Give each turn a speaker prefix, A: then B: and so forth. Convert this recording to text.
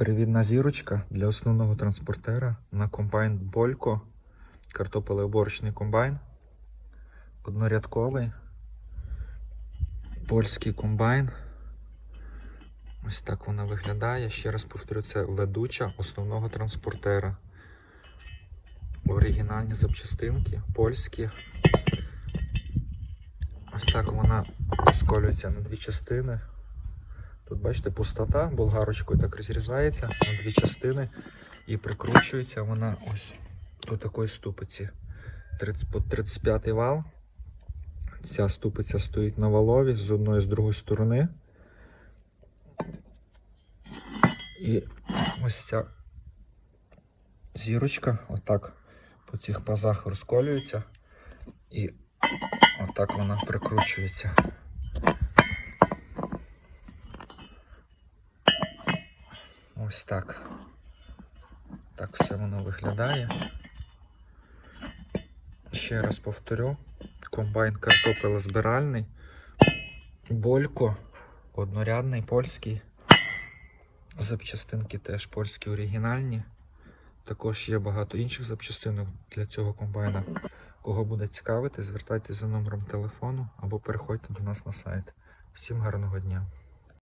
A: Перевідна зірочка для основного транспортера на комбайн Болько. Картопелеоборочний комбайн. Однорядковий. Польський комбайн. Ось так вона виглядає. Ще раз повторю, це ведуча основного транспортера. Оригінальні запчастинки, польські. Ось так вона розколюється на дві частини. Тут, бачите, пустота, болгарочкою так розрізається на дві частини і прикручується вона ось до такої ступиці. 30, по 35 вал. Ця ступиця стоїть на валові з одної з другої сторони. І ось ця зірочка отак по цих пазах розколюється і отак вона прикручується. Ось так. Так все воно виглядає. Ще раз повторю. Комбайн картопелезбиральний. Болько. Однорядний польський. Запчастинки теж польські оригінальні. Також є багато інших запчастинок для цього комбайна. Кого буде цікавити, звертайтеся за номером телефону або переходьте до нас на сайт. Всім гарного дня!